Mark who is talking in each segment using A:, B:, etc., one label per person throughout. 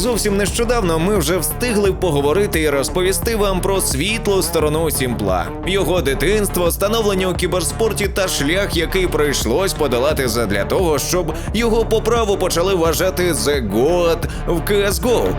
A: Зовсім нещодавно ми вже встигли поговорити і розповісти вам про світлу сторону Сімпла, його дитинство, становлення у кіберспорті та шлях, який прийшлось подолати задля того, щоб його по праву почали вважати The God в CSGO.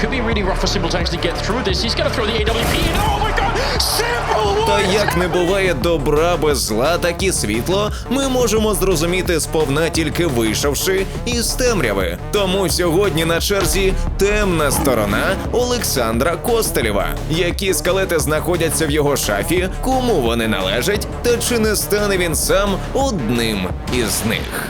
B: Could be really rough for Simple to actually get through this. He's to throw the AWP in. Oh my god! Simple!
A: Та як не буває добра без зла, так і світло, ми можемо зрозуміти сповна тільки вийшовши із темряви. Тому сьогодні на черзі темна сторона Олександра Костелєва. Які скелети знаходяться в його шафі, кому вони належать, та чи не стане він сам одним із них.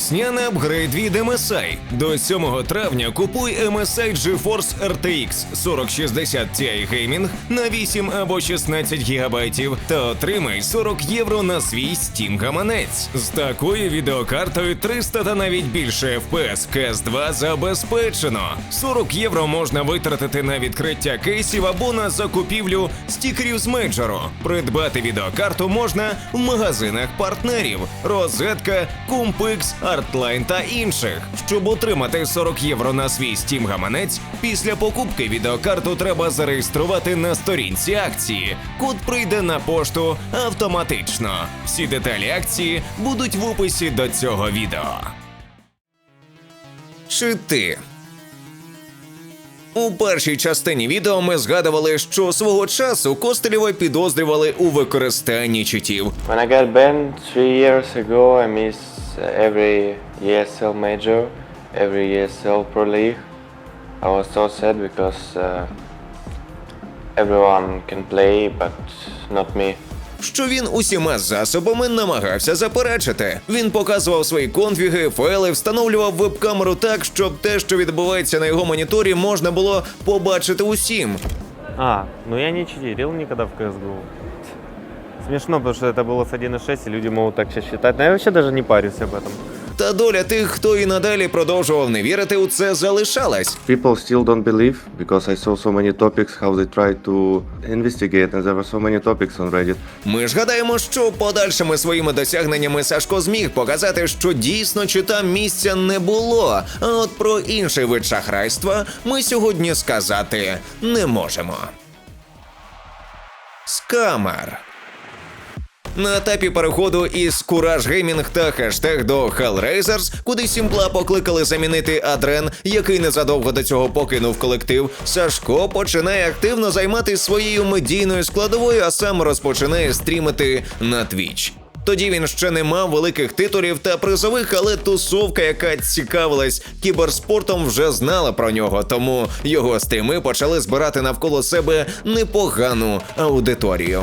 A: Весняний апгрейд від MSI. До 7 травня купуй MSI GeForce RTX 4060 Ti Gaming на 8 або 16 гігабайтів та отримай 40 євро на свій Steam гаманець. З такою відеокартою 300 та навіть більше FPS в CS2 забезпечено. 40 євро можна витратити на відкриття кейсів або на закупівлю стікерів з мейджору. Придбати відеокарту можна в магазинах партнерів, розетка, Кумпикс, Artline та інших. Щоб отримати 40 євро на свій Steam гаманець, після покупки відеокарту треба зареєструвати на сторінці акції. Код прийде на пошту автоматично. Всі деталі акції будуть в описі до цього відео. Чи ти у першій частині відео ми згадували, що свого часу Костелєва підозрювали у використанні читів.
C: When I got banned three years ago, I missed every ESL major, every ESL Pro League. I was so sad because uh, everyone can play, but not me.
A: Що він усіма засобами намагався заперечити. Він показував свої конфіги, файли, встановлював веб-камеру так, щоб те, що відбувається на його моніторі, можна було побачити усім.
D: А, ну я не читерил никогда в CSGO. Смешно, потому что это было с 1.6, и люди могут так сейчас считать. Но я вообще даже не парюсь об этом.
A: Та доля тих, хто і надалі продовжував не вірити у це, залишалась.
C: People still don't believe because I saw so many topics how they try to investigate, and there were so many topics on Reddit.
A: Ми ж гадаємо, що подальшими своїми досягненнями Сашко зміг показати, що дійсно чи там місця не було. А от про інший вид шахрайства ми сьогодні сказати не можемо. Скамер. на етапі переходу із Courage Gaming та хештег до Hellraisers, куди Сімпла покликали замінити Адрен, який незадовго до цього покинув колектив, Сашко починає активно займатися своєю медійною складовою, а сам розпочинає стрімити на Twitch. Тоді він ще не мав великих титулів та призових, але тусовка, яка цікавилась кіберспортом, вже знала про нього, тому його стріми почали збирати навколо себе непогану аудиторію.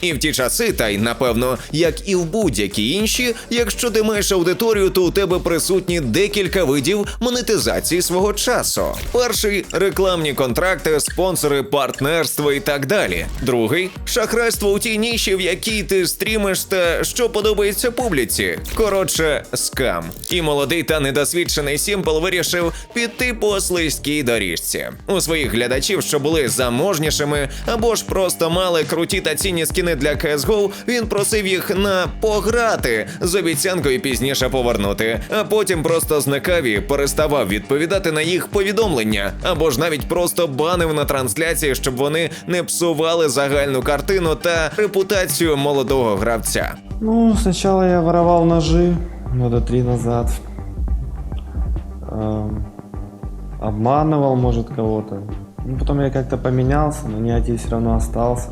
A: І в ті часи, та й напевно, як і в будь-які інші, якщо ти маєш аудиторію, то у тебе присутні декілька видів монетизації свого часу. Перший рекламні контракти, спонсори, партнерство і так далі. Другий шахрайство у тій ніші, в якій ти стрімиш та що подобається публіці. Коротше, скам. І молодий та недосвідчений Сімпл вирішив піти по слизькій доріжці. У своїх глядачів, що були заможнішими або ж просто мали круті та цінні скіни для CSGO, він просив їх на пограти з обіцянкою пізніше повернути, а потім просто зникав і переставав відповідати на їх повідомлення, або ж навіть просто банив на трансляції, щоб вони не псували загальну картину та репутацію молодого гравця.
E: Ну, сначала я воровал ножи года три назад. Эм, обманывал, может, кого-то. Ну, потом я как-то поменялся, но негатив все равно остался.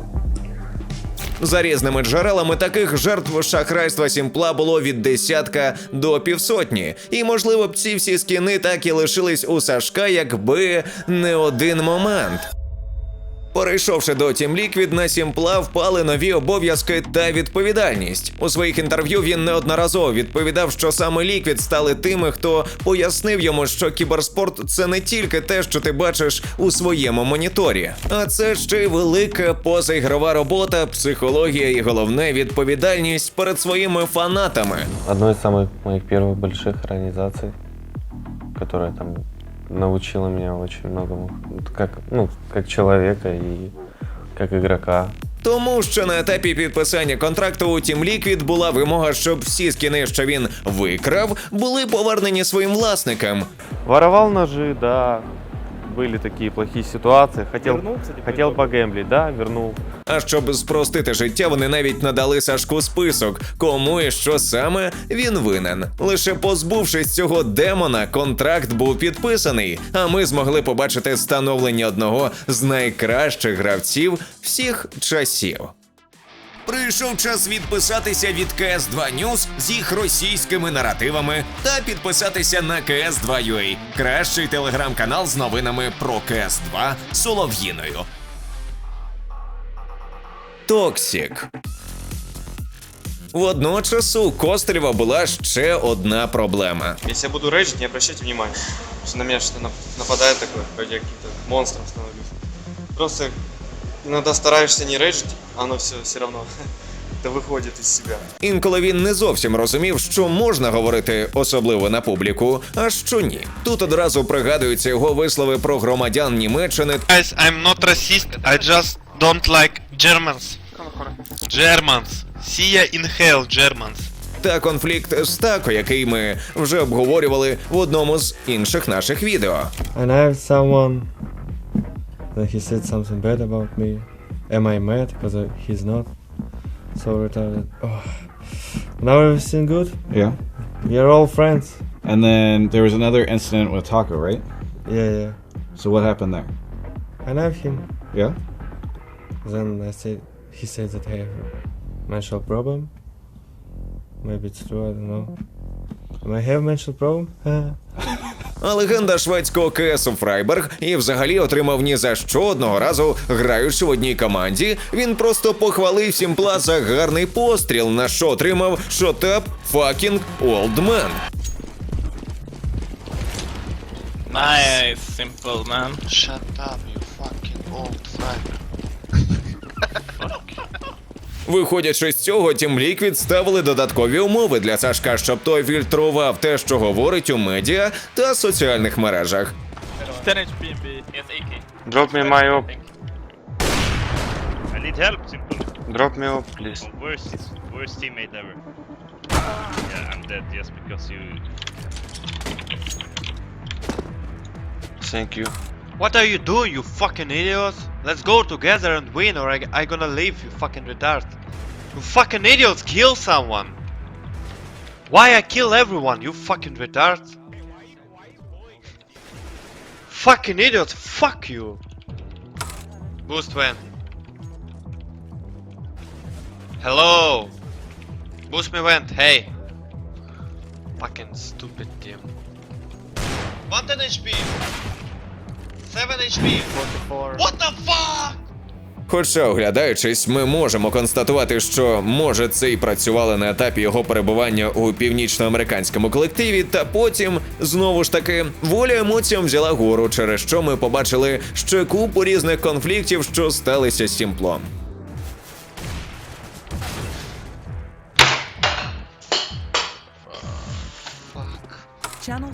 A: За різними джерелами таких жертв шахрайства Сімпла було від десятка до півсотні. І можливо б ці всі скіни так і лишились у Сашка, якби не один момент. Перейшовши до Team Liquid, на Сімпла впали нові обов'язки та відповідальність. У своїх інтерв'ю він неодноразово відповідав, що саме Liquid стали тими, хто пояснив йому, що кіберспорт це не тільки те, що ти бачиш у своєму моніторі, а це ще й велика позаігрова робота, психологія і головне відповідальність перед своїми фанатами.
D: Одной из самых моих первых больших организаций, которая там научила меня очень многому, как, ну, как человека и как игрока.
A: Тому що на етапі підписання контракту у Team Liquid була вимога, щоб всі скіни, що він викрав, були повернені своїм власникам.
D: Воровал ножи, да. Были такие плохие ситуации. Хотел, хотел погемблить, да, вернул.
A: А щоб спростити життя, вони навіть надали Сашку список, кому і що саме він винен. Лише позбувшись цього демона, контракт був підписаний, а ми змогли побачити становлення одного з найкращих гравців всіх часів. Прийшов час відписатися від CS2 News з їх російськими наративами та підписатися на CS2UA – кращий телеграм-канал з новинами про CS2 Солов'їною. Токсік. Водночас у Кострєва була ще одна проблема.
F: Если я буду рейджить, не обращайте внимания. Что на меня что-то нап- нападает такое, вроде я каким-то монстром становлюсь. Просто иногда стараешься не рейджить, а оно все, все равно это выходит из себя.
A: Інколи він не зовсім розумів, що можна говорити особливо на публіку, а що ні. Тут одразу пригадуються його вислови про громадян Німеччини
G: Guys, I'm not racist. I just don't like Germans. Germans. See ya in hell, Germans.
A: та конфлікт з Тако, який ми вже обговорювали в одному з інших наших відео.
E: And I have someone that he said something bad about me. Am I mad? Because he's not so retarded. Oh. Now everything good?
H: Yeah.
E: We are all friends.
H: And then there was another incident with Taco, right?
E: Yeah, yeah.
H: So what happened there?
E: I love him.
H: Yeah.
E: Then I said, he said that I have a mental problem. Maybe it's true, I don't know. Am I have mental problem?
A: А легенда шведського КСу Фрайберг і взагалі отримав ні за що одного разу, граючи в одній команді. Він просто похвалив Сімпла за гарний постріл, на що отримав шотап факінг олдмен.
I: Nice, simple man.
G: Shut up, you fucking old fuck.
A: Виходячи з цього, Team Liquid ставили додаткові умови для Сашка, щоб той фільтрував те, що говорить у медіа та соціальних мережах.
I: 10 HP and B. Yes, AK.
C: Drop me my op.
I: I need help, simple.
C: Drop me op, please.
I: Worst, worst teammate ever. Yeah, I'm dead just because you.
C: Thank you.
J: What are you doing, you fucking idiots? Let's go together and win, or I, I gonna leave, you fucking retard. You fucking idiots, kill someone! Why I kill everyone, you fucking retard? Fucking idiots, fuck you! Boost when? Hello! Boost me went, hey! Fucking stupid team. 110 HP! 7 HP! 44. What the fuck?
A: Хоча, оглядаючись, ми можемо констатувати, що може це і працювало на етапі його перебування у північноамериканському колективі, та потім знову ж таки воля емоціям взяла гору, через що ми побачили ще купу різних конфліктів, що сталися з Сімплом.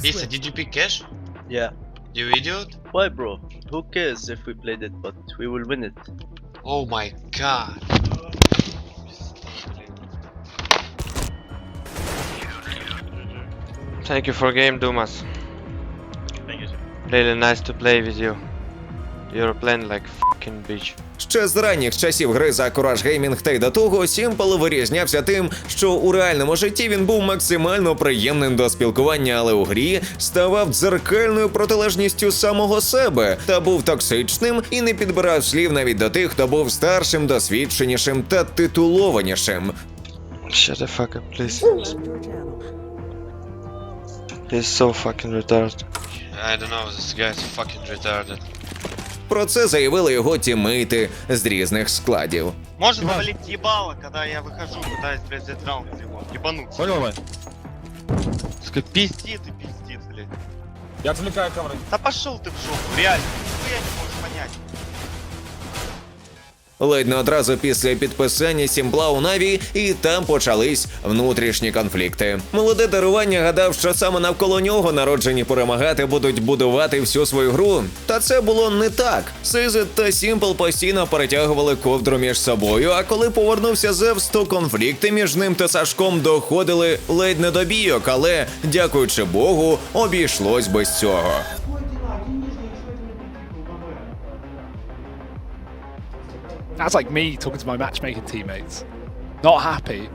J: Lisa, did you pick cash?
I: Yeah.
J: You idiot?
I: Why, bro? Who cares if we played it, but we will win it.
J: Oh my god.
C: Thank you for game, Dumas.
I: Thank you, sir.
C: Really nice to play with you. You're playing like fucking bitch.
A: Ще з ранніх часів гри за Courage Gaming та й до того Сімпл вирізнявся тим, що у реальному житті він був максимально приємним до спілкування, але у грі ставав дзеркальною протилежністю самого себе та був токсичним і не підбирав слів навіть до тих, хто був старшим, досвідченішим та титулованішим.
C: Shut the fuck up, please. He's so fucking retarded.
J: I don't know, this guy's fucking retarded.
A: Про це заявили його тімейти з різних складів.
J: Может болеть ебало, когда я выхожу, пытаюсь, блядь, взять раунд его. Ебануться.
K: Понял, Вань?
J: Сука, пиздит и пиздит, блядь.
K: Я отвлекаю камеру.
J: Да пошел ты в жопу, реально. Нихуя не можешь понять.
A: Ледь не одразу після підписання сімпла у Наві, і там почались внутрішні конфлікти. Молоде дарування гадав, що саме навколо нього народжені перемагати будуть будувати всю свою гру. Та це було не так. Сизет та Сімпл постійно перетягували ковдру між собою. А коли повернувся Зевс, то конфлікти між ним та Сашком доходили ледь не до бійок, але, дякуючи Богу, обійшлось без цього.
K: That's like me talking to my matchmaking teammates. Not happy.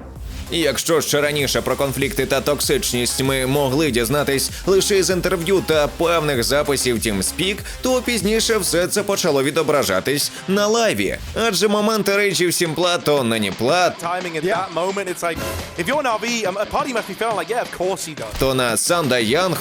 A: І якщо ще раніше про конфлікти та токсичність ми могли дізнатись лише з інтерв'ю та певних записів TeamSpeak, то пізніше все це почало відображатись на лайві. Адже моменти рейджів Сімпла то нині плат,
K: Timing at that moment, it's like, if you're an RV, um, a party must be feeling like, yeah, of course he does.
A: то на Санда Янг.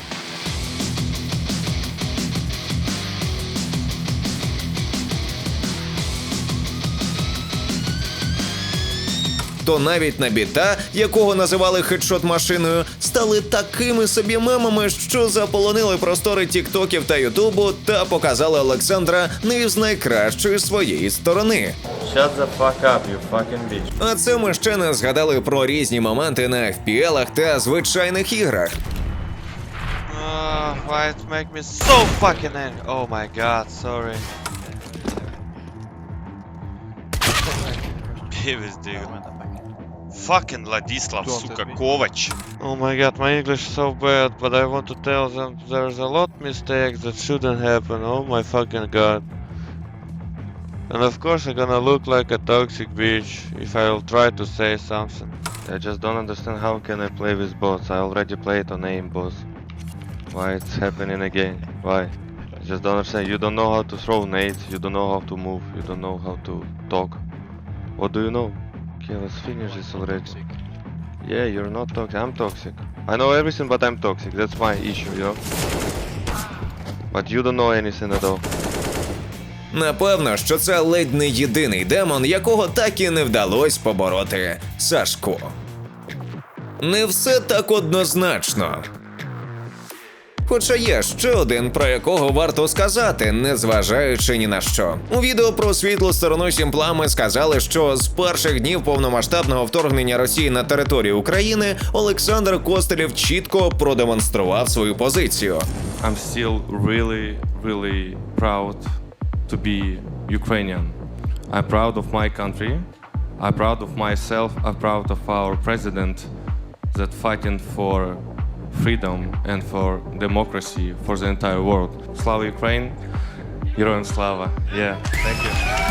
A: То навіть на біта, якого називали хедшот машиною, стали такими собі мемами, що заполонили простори тіктоків та ютубу та показали Олександра не з найкращої своєї сторони.
D: Shut the fuck up, you fucking bitch.
A: А це ми ще не згадали про різні моменти на FPL-ах та звичайних іграх.
J: Uh, why it make me so fucking angry? Oh my god, sorry. Пиздец. Fucking Ladislav, suka, Kovac. Oh my god, my English is so bad, but I want to tell them there's a lot mistakes that shouldn't happen, oh my fucking god. And of course I'm gonna look like a toxic bitch if I'll try to say something. I just don't understand how can I play with bots, I already played on aim boss. Why it's happening again, why? I just don't understand, you don't know how to throw nades, you don't know how to move, you don't know how to talk. What do you know? Okay, let's finish this already. Yeah, you're not toxic. I'm toxic. I know everything, but I'm toxic. That's my issue, yo. But you don't know anything at all.
A: Напевно, що це ледь не єдиний демон, якого так і не вдалося побороти Сашку. Не все так однозначно. Хоча є ще один, про якого варто сказати, незважаючи ні на що. У відео про світлу сторону Сімпла ми сказали, що з перших днів повномасштабного вторгнення Росії на територію України Олександр Костелєв чітко продемонстрував свою позицію.
L: I'm still really, really proud to be Ukrainian. I'm proud of my country. I'm proud of myself. I'm proud of our president that fighting for freedom and for democracy for the entire world. Slava Ukraine! Героям слава! Yeah, thank you.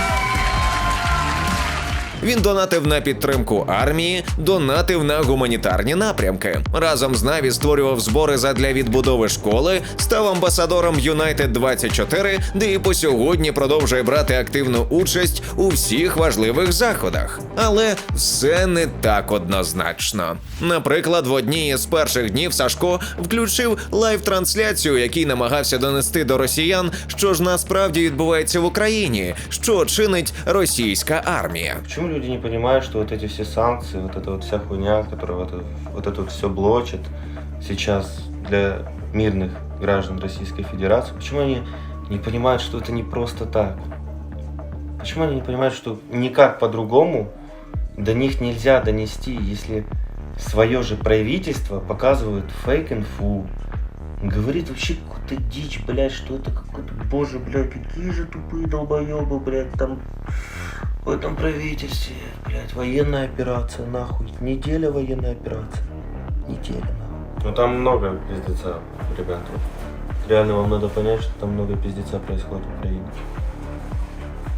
A: Він донатив на підтримку армії, донатив на гуманітарні напрямки. Разом з Наві створював збори задля відбудови школи, став амбасадором United 24, де і по сьогодні продовжує брати активну участь у всіх важливих заходах. Але все не так однозначно. Наприклад, в одній із перших днів Сашко включив лайв-трансляцію, який намагався донести до росіян, що ж насправді відбувається в Україні, що чинить російська армія.
D: Люди не понимают, что вот эти все санкции, вот эта вот вся хуйня, которая вот вот это вот все блочит сейчас для мирных граждан Российской Федерации, почему они не понимают, что это не просто так? Почему они не понимают, что никак по-другому до них нельзя донести, если свое же правительство показывает фейк-инфу, говорит вообще какую-то дичь, блядь, что это какой-то, боже, блядь, какие же тупые долбоебы, блядь, там в этом правительстве, блядь, военная операция, нахуй. Неделя военной операции. Неделя, нахуй. Ну там много пиздеца, ребят. Реально вам надо понять, что там много пиздеца происходит в Украине.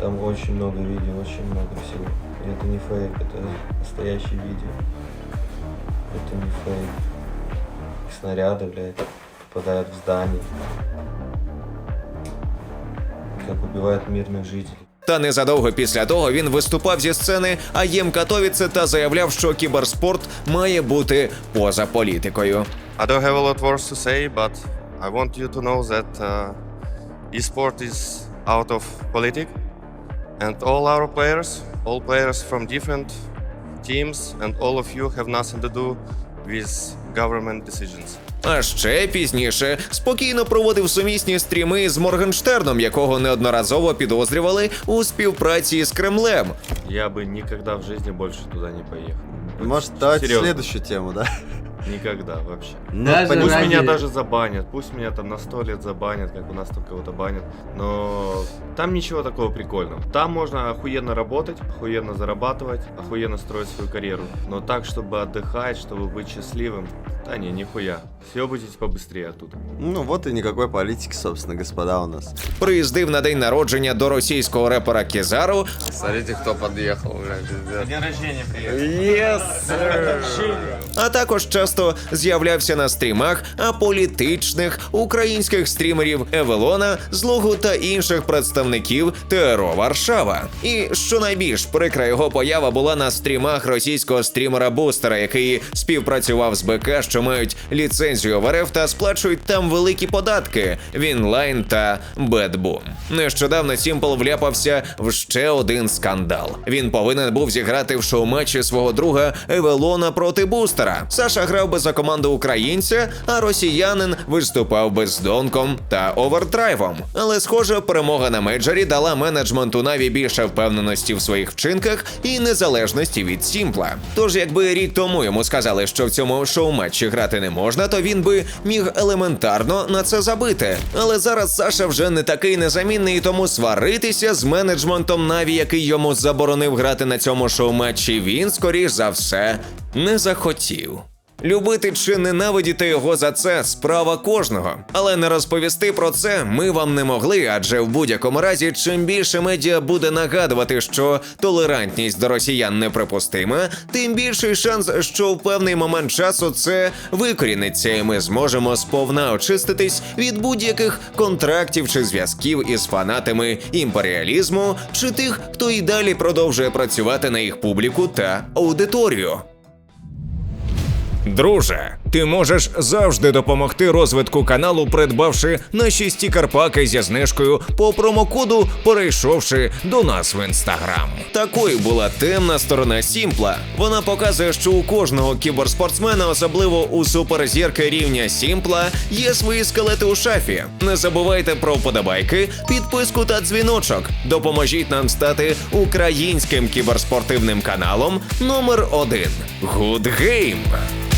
D: Там очень много видео, очень много всего. И это не фейк, это настоящее видео. Это не фейк. Снаряды, блядь, попадают в здание. Как убивают мирных жителей.
A: Та незадовго після того він виступав зі сцени АЄМ Катовіце та заявляв, що кіберспорт має бути поза політикою.
D: I don't have a lot words to say, but I want you to know that uh, esport is out of politics, and all our players, all players from different teams, and all of you have nothing to do with government decisions.
A: А ще пізніше спокійно проводив сумісні стріми з Моргенштерном, якого неодноразово підозрювали у співпраці з Кремлем.
D: Я би ніколи в житті больше туда не поїхав.
M: Може, давайте
D: Серьезно.
M: следующую тему, да?
D: Никогда вообще.
M: Ну,
D: Пусть
M: ради-
D: меня даже забанят, пусть меня там на сто лет забанят, как у нас там кого-то банят, но там ничего такого прикольного. Там можно охуенно работать, охуенно зарабатывать, охуенно строить свою карьеру, но так, чтобы отдыхать, чтобы быть счастливым, да не, нихуя. Съебайтесь побыстрее оттуда.
M: Ну вот и никакой политики, собственно, господа, у нас.
A: Приїздив на день народження до російського репера Кізару,
M: Смотрите, кто подъехал, блядь,
F: День рождения приехал.
A: а також часто з'являвся на стрімах аполітичних українських стрімерів Евелона, Злугу та інших представників ТРО Варшава. І що найбільш прикра його поява була на стрімах російського стрімера Бустера, який співпрацював з БК, що мають ліцензію в РФ та сплачують там великі податки: Вінлайн та Бедбум. Нещодавно Сімпл вляпався в ще один скандал. Він повинен був зіграти в шоу-матчі свого друга Евелона проти Бустера. Саша грав би за команду українця, а росіянин виступав би з донком та овердрайвом. Але схоже, перемога на мейджорі дала менеджменту Наві більше впевненості в своїх вчинках і незалежності від Сімпла. Тож, якби рік тому йому сказали, що в цьому шоу-матчі грати не можна, то він би міг елементарно на це забити. Але зараз Саша вже не такий незамінний, тому сваритися з менеджментом Наві, який йому заборонив грати на цьому шоу-матчі, він скоріш за все не захотів. Любити чи ненавидіти його за це справа кожного, але не розповісти про це ми вам не могли, адже в будь-якому разі, чим більше медіа буде нагадувати, що толерантність до росіян неприпустима, тим більший шанс, що в певний момент часу це викоріниться, і ми зможемо сповна очиститись від будь-яких контрактів чи зв'язків із фанатами імперіалізму, чи тих, хто і далі продовжує працювати на їх публіку та аудиторію. Друже, ти можеш завжди допомогти розвитку каналу, придбавши наші стікер-паки зі знижкою по промокоду, перейшовши до нас в інстаграм. Такою була темна сторона Сімпла. Вона показує, що у кожного кіберспортсмена, особливо у суперзірки рівня Сімпла, є свої скелети у шафі. Не забувайте про вподобайки, підписку та дзвіночок. Допоможіть нам стати українським кіберспортивним каналом номер один. Good Game!